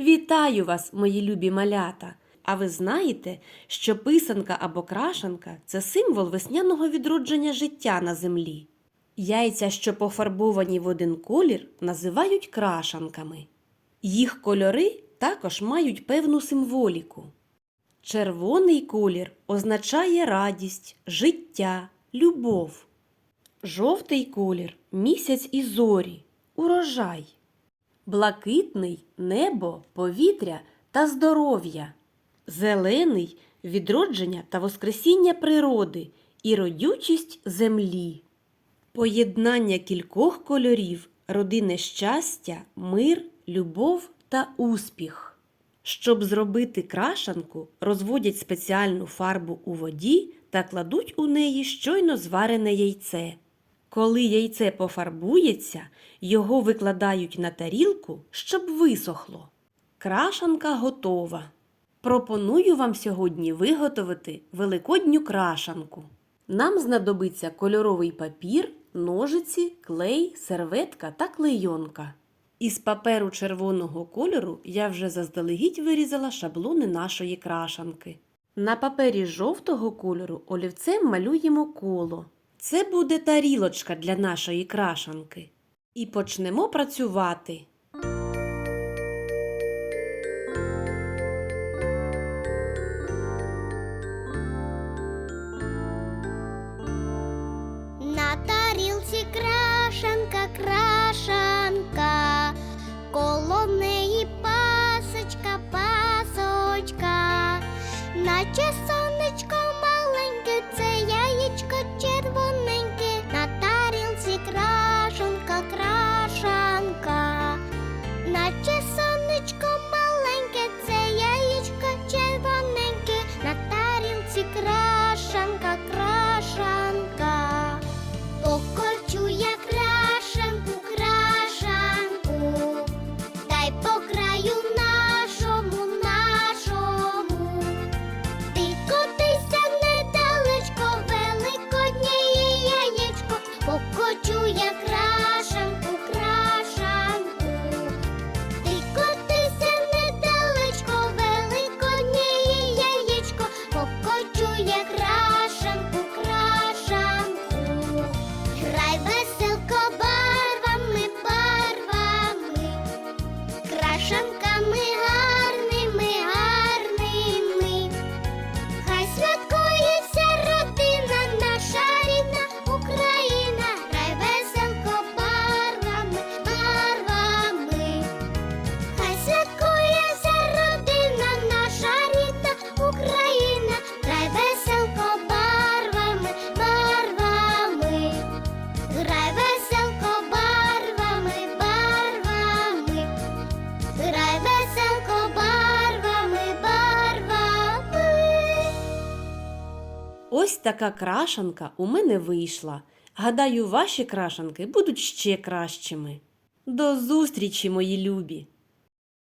Вітаю вас, мої любі малята! А ви знаєте, що писанка або крашанка це символ весняного відродження життя на землі. Яйця, що пофарбовані в один колір, називають крашанками. Їх кольори також мають певну символіку. Червоний колір означає радість, життя, любов. Жовтий колір місяць і зорі, урожай. Блакитний небо, повітря та здоров'я. Зелений відродження та воскресіння природи і родючість землі. Поєднання кількох кольорів родине щастя, мир, любов та успіх. Щоб зробити крашанку, розводять спеціальну фарбу у воді та кладуть у неї щойно зварене яйце. Коли яйце пофарбується, його викладають на тарілку, щоб висохло. Крашанка готова. Пропоную вам сьогодні виготовити великодню крашанку. Нам знадобиться кольоровий папір, ножиці, клей, серветка та клейонка. Із паперу червоного кольору я вже заздалегідь вирізала шаблони нашої крашанки. На папері жовтого кольору олівцем малюємо коло. Це буде тарілочка для нашої крашанки. І почнемо працювати. На тарілці крашанка, крашанка, крашанками Ось така крашанка у мене вийшла. Гадаю, ваші крашанки будуть ще кращими. До зустрічі, мої любі!